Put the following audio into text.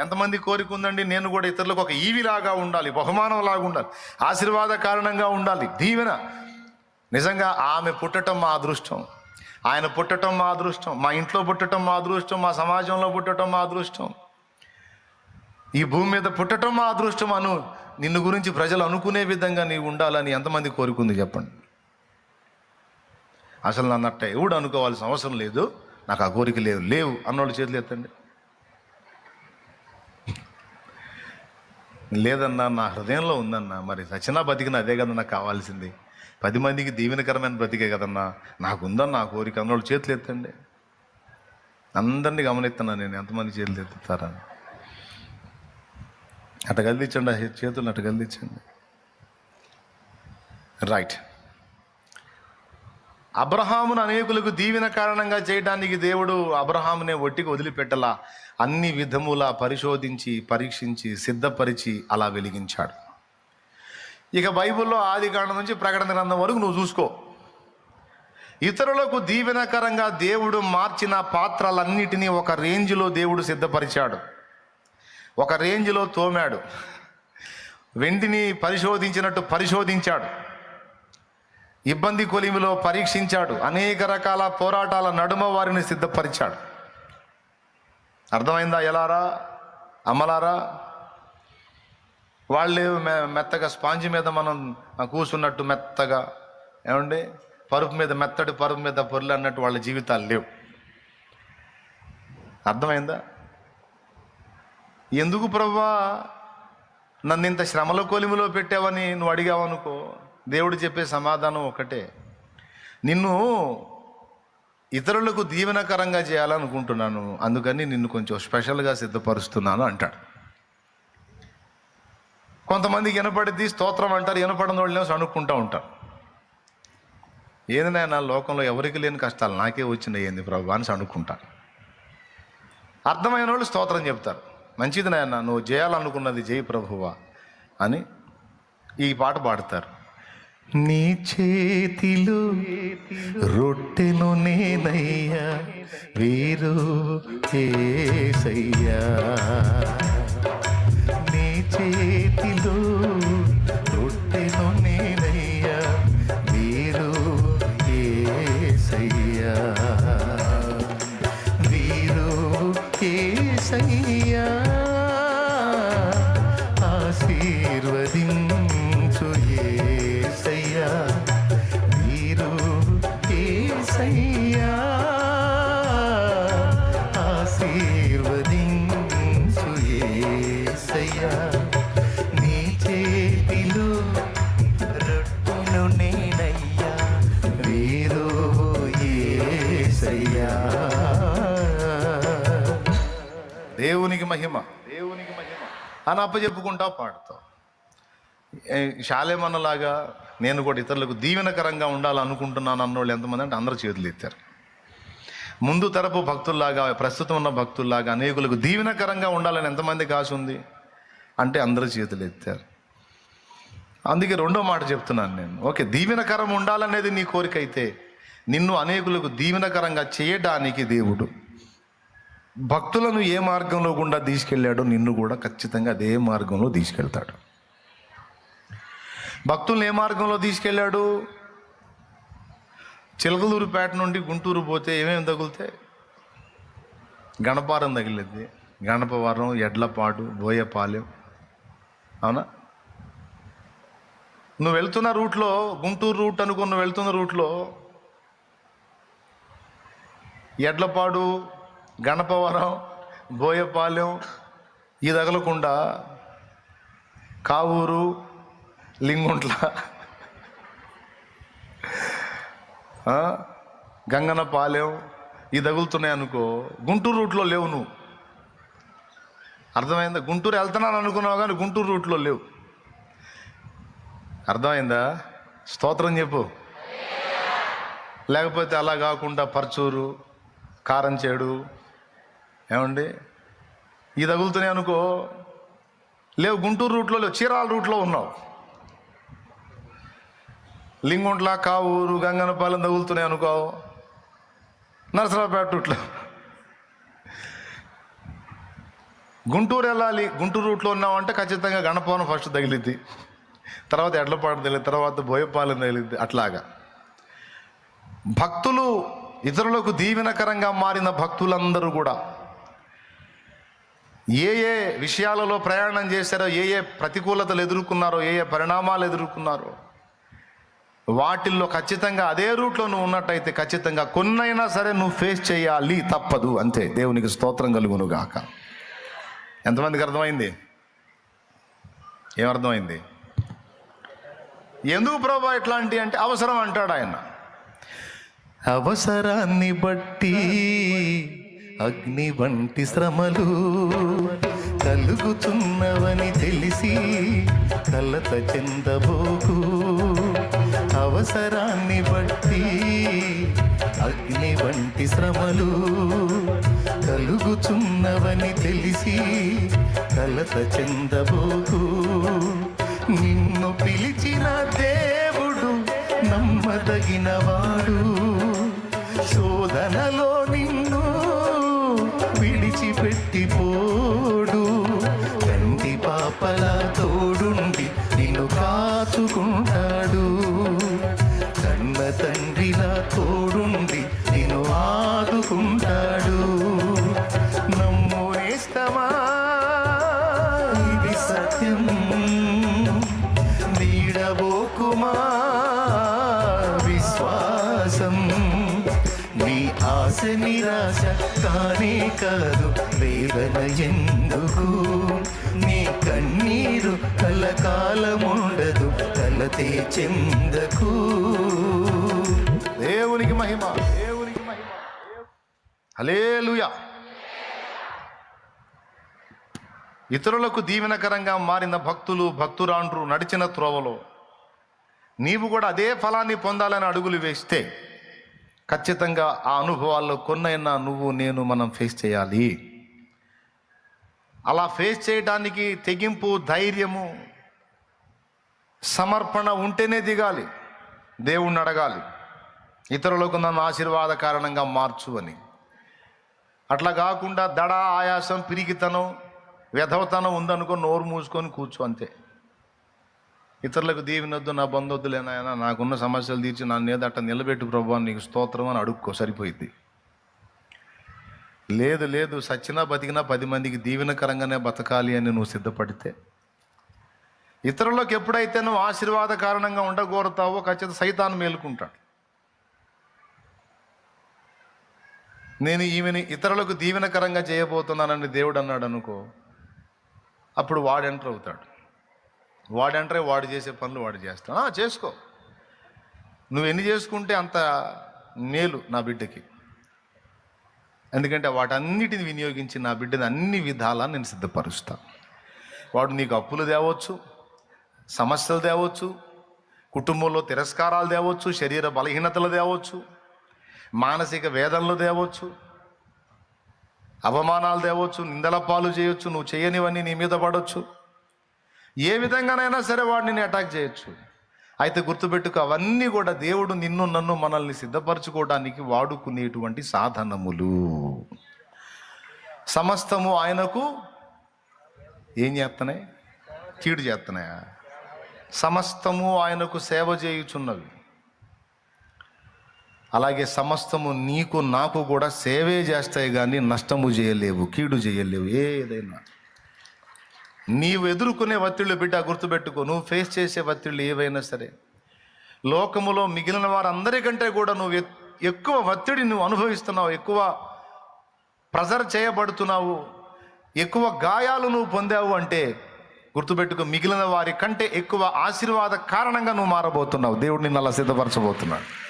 ఎంతమంది కోరిక ఉందండి నేను కూడా ఇతరులకు ఒక ఈవిలాగా ఉండాలి బహుమానం లాగా ఉండాలి ఆశీర్వాద కారణంగా ఉండాలి. దీవెన. నిజంగా ఆమె పుట్టటం మా అదృష్టం. ఆయన పుట్టటం మా అదృష్టం. మా ఇంట్లో పుట్టటం మా అదృష్టం. మా సమాజంలో పుట్టటం మా అదృష్టం. ఈ భూమి మీద పుట్టటం మా అదృష్టం అను నిన్ను గురించి ప్రజలు అనుకునే విధంగా నీవు ఉండాలని ఎంతమంది కోరుకుంది చెప్పండి. అసలు నన్నట్ట ఎవడు అనుకోవాల్సిన అవసరం లేదు. నాకు ఆ కోరిక లేవు లేవు. అన్నోళ్ళు చేతులు ఎత్తండి. లేదన్నా నా హృదయంలో ఉందన్నా మరి సచినా బతికిన అదే కదా నాకు కావాల్సింది. పది మందికి దీవెనకరమైన బ్రతికే కదన్నా నాకు ఉందన్న నా కోరిక అందులో చేతులు ఎత్తండి. అందరినీ గమనిస్తున్నా నేను ఎంతమంది చేతులు ఎత్తుతారని అటు కదిలించండి చేతులు అటు కదిలించండి రైట్ అబ్రహామును అనేకులకు దీవెన కారణంగా చేయడానికి దేవుడు అబ్రహామునే ఒట్టికి వదిలిపెట్టలా. అన్ని విధములా పరిశోధించి పరీక్షించి సిద్ధపరిచి అలా వెలిగించాడు. ఇక బైబిల్లో ఆది కాండం నుంచి ప్రకటన గ్రంథం వరకు నువ్వు చూసుకో. ఇతరులకు దీవెనకరంగా దేవుడు మార్చిన పాత్రలన్నిటినీ ఒక రేంజ్లో దేవుడు సిద్ధపరిచాడు. ఒక రేంజ్లో తోమాడు. వెండిని పరిశోధించినట్టు పరిశోధించాడు. ఇబ్బంది కొలిమిలో పరీక్షించాడు. అనేక రకాల పోరాటాల నడుమ వారిని సిద్ధపరిచాడు. అర్థమైందా ఎలారా? అమలారా? వాళ్ళు మె- మెత్తగా స్పాంజ్ మీద మనం కూసున్నట్టు మెత్తగా ఏమండి? పరుపు మీద మెత్తడి పరుపు మీద పొరులు అన్నట్టు వాళ్ళ జీవితాలు లేవు. అర్థమైందా? ఎందుకు ప్రభా? నన్ను ఇంత శ్రమల కొలిమిలో పెట్టావని నువ్వు అడిగావనుకో. దేవుడు చెప్పే సమాధానం ఒకటే. నిన్ను ఇతరులకు దీవెనకరంగా చేయాలనుకుంటున్నాను. అందుకని నిన్ను కొంచెం స్పెషల్గా సిద్ధపరుస్తున్నాను అంటాడు. కొంతమందికి వినపడిద్ది స్తోత్రం అంటారు వినపడిన వాళ్ళు అనుకుంటూ ఉంటారు. ఏది నాయన లోకంలో ఎవరికి లేని కష్టాలు? నాకే వచ్చినాయి ఏంది ప్రభు అని అనుకుంటాను అర్థమైన వాళ్ళు స్తోత్రం చెప్తారు. మంచిది నాయన నువ్వు చేయాలనుకున్నది జై ప్రభువా అని ఈ పాట పాడతారు. నీ చేతిలో రొట్టెను నేనయ్యా వీరు ఏసయ్యా నీ చేతిలో రొట్టెను నేనయ్యా వీరు ఏసయ్యా దేవునికి మహిమ. దేవునికి మహిమ. అని అప్పచెప్పుకుంటా పాడతావు శాలేమన్నలాగా నేను కూడా ఇతరులకు దీవెనకరంగా ఉండాలనుకుంటున్నాను అన్నోళ్ళు ఎంతమంది అంటే అందరూ చేతులు ఎత్తారు. ముందు తరపు భక్తుల్లాగా ప్రస్తుతం ఉన్న భక్తుల్లాగా అనేకులకు దీవెనకరంగా ఉండాలని ఎంతమందికి ఆశ ఉంది? అంటే అందరూ చేతులు ఎత్తారు. అందుకే రెండో మాట చెప్తున్నాను నేను. ఓకే దీవెనకరం ఉండాలనేది నీ కోరిక అయితే నిన్ను అనేకులకు దీవెనకరంగా చేయడానికి దేవుడు భక్తులను ఏ మార్గంలో గుండా తీసుకెళ్ళాడో నిన్ను కూడా ఖచ్చితంగా అదే మార్గంలో తీసుకెళ్తాడు. భక్తులను ఏ మార్గంలో తీసుకెళ్ళాడు? చిలకలూరుపేట నుండి గుంటూరు పోతే ఏమేమి తగులుతాయి? గణపారం తగిలింది గణపవరం ఎడ్లపాడు బోయపాలెం. అవునా? నువ్వు వెళ్తున్న రూట్లో గుంటూరు రూట్ అనుకున్న వెళ్తున్న రూట్లో ఎడ్లపాడు గణపవరం బోయపాలెం ఈ తగలకుండా కావూరు లింగుంట్ల ఆ, గంగనపాలెం ఈ తగులుతున్నాయి అనుకో గుంటూరు రూట్లో లేవు నువ్వు. అర్థమైందా? గుంటూరు వెళ్తున్నాను అనుకున్నావు కానీ గుంటూరు రూట్లో లేవు. అర్థమైందా? స్తోత్రం చెప్పు. లేకపోతే అలా కాకుండా పర్చూరు కారంచేడు ఏమండి? ఈ తగులుతున్నాయి అనుకో. లేవు గుంటూరు రూట్లో లేవు చీరాల రూట్లో ఉన్నావు. లింగుంట్ల కావూరు గంగనపాలెం తగులుతున్నాయి అనుకో నరసరావుపేట రూట్లో. గుంటూరు వెళ్ళాలి గుంటూరు రూట్లో ఉన్నామంటే ఖచ్చితంగా గణపవనం ఫస్ట్ తగిలిద్ది. తర్వాత ఎడ్లపాడు తగిలింది తర్వాత బోయపాలెం తగిలిద్ది అట్లాగా. భక్తులు ఇతరులకు దీవెనకరంగా మారిన భక్తులందరూ కూడా ఏ ఏ విషయాలలో ప్రయాణం చేశారో ఏ ఏ ప్రతికూలతలు ఎదుర్కొన్నారో ఏ ఏ పరిణామాలు ఎదుర్కొన్నారో వాటిల్లో ఖచ్చితంగా అదే రూట్లో నువ్వు ఉన్నట్టయితే ఖచ్చితంగా కొన్నైనా సరే నువ్వు ఫేస్ చేయాలి తప్పదు అంతే. దేవునికి స్తోత్రం కలుగును గాక ఎంతమందికి అర్థమైంది? ఏమర్థమైంది? ఎందుకు ప్రభా ఇట్లాంటి అంటే అవసరం అంటాడు ఆయన. అవసరాన్ని బట్టి అగ్ని వంటి శ్రమలు కలుగుతున్నవని తెలిసి కలత చెందబోకు. అవసరాన్ని బట్టి అగ్ని వంటి శ్రమలు కలుగుతున్నవని తెలిసి కలత చెందబోకు. నిన్ను పిలిచిన దేవుడు నమ్మదగినవాడు. శోధనలో నిన్ను విడిచిపెట్టిపోడు. కంటి పాపల తోడుండి నిన్ను కాచుకుంటాడు. కన్న తండ్రిలా తోడుండి నిన్ను ఆదుకుంటాడు. నమ్ము నేస్తమా? ఇది సత్యం. నీడబోకుమా? విశ్వాసం. నీ ఆశ నిరాశ కానే కాదు వేదన ఎందుకు? నీ కన్నీరు కలకాలముండదు కలతే చెందకు దేవునికి మహిమ దేవునికి మహిమ. హలేలుయా ఇతరులకు దీవెనకరంగా మారిన భక్తులు భక్తురాండ్రు నడిచిన త్రోవలో నీవు కూడా అదే ఫలాన్ని పొందాలని అడుగులు వేస్తే ఖచ్చితంగా ఆ అనుభవాల్లో కొన్నైనా నువ్వు నేను మనం ఫేస్ చేయాలి. అలా ఫేస్ చేయడానికి తెగింపు ధైర్యము సమర్పణ ఉంటేనే దిగాలి. దేవుణ్ణి అడగాలి. ఇతరులకు నన్ను ఆశీర్వాద కారణంగా మార్చు అని. అట్లా కాకుండా దడ ఆయాసం పిరికితనం వ్యధవతనం ఉందనుకో నోరు మూసుకొని కూర్చో అంతే. ఇతరులకు దీవినొద్దు నా బంధొద్దులేనాయన నాకున్న సమస్యలు తీర్చి నా మీద అట్ట నిలబెట్టు ప్రభు నీకు స్తోత్రం అని అడుక్కో సరిపోయింది లేదు లేదు సచ్చినా బతికినా పది మందికి దీవెనకరంగానే బతకాలి అని నువ్వు సిద్ధపడితే. ఇతరులకు ఎప్పుడైతే నువ్వు ఆశీర్వాద కారణంగా ఉండగోరుతావో ఖచ్చితంగా సైతాన్ని మేలుకుంటాడు. నేను ఈమెని ఇతరులకు దీవెనకరంగా చేయబోతున్నానని దేవుడు అన్నాడు అనుకో అప్పుడు వాడు ఎంటర్ అవుతాడు. వాడంటే వాడు చేసే పనులు వాడు చేస్తాడు. చేసుకో. నువ్వు ఎన్ని చేసుకుంటే అంత మేలు నా బిడ్డకి. ఎందుకంటే వాటన్నిటిని వినియోగించి నా బిడ్డని అన్ని విధాలా నేను సిద్ధపరుస్తాను వాడు నీకు అప్పులు తేవచ్చు సమస్యలు తేవచ్చు కుటుంబంలో తిరస్కారాలు తేవచ్చు శరీర బలహీనతలు తేవచ్చు మానసిక వేదనలు తేవచ్చు అవమానాలు తేవచ్చు నిందల పాలు చేయొచ్చు నువ్వు చేయనివన్నీ నీ మీద పడవచ్చు ఏ విధంగానైనా సరే వాడిని అటాక్ చేయొచ్చు. అయితే గుర్తుపెట్టుకు అవన్నీ కూడా దేవుడు నిన్ను నన్ను మనల్ని సిద్ధపరచుకోవడానికి వాడుకునేటువంటి సాధనములు. సమస్తము ఆయనకు ఏం చేస్తున్నాయి కీడు చేస్తున్నాయా సమస్తము ఆయనకు సేవ చేయుచున్నవి. అలాగే సమస్తము నీకు నాకు కూడా సేవే చేస్తాయి కానీ నష్టము చేయలేవు కీడు చేయలేవు ఏదైనా. నీవు ఎదుర్కొనే ఒత్తిళ్ళు బిడ్డ గుర్తుపెట్టుకో. నువ్వు ఫేస్ చేసే ఒత్తిళ్ళు ఏవైనా సరే. లోకములో మిగిలిన వారందరికంటే కూడా నువ్వు ఎక్కువ ఒత్తిడి నువ్వు అనుభవిస్తున్నావు ఎక్కువ ప్రెజర్ చేయబడుతున్నావు ఎక్కువ గాయాలు నువ్వు పొందావు అంటే గుర్తుపెట్టుకో మిగిలిన వారి కంటే ఎక్కువ ఆశీర్వాద కారణంగా నువ్వు మారబోతున్నావు. దేవుడు నిన్ను అలా సిద్ధపరచబోతున్నాడు.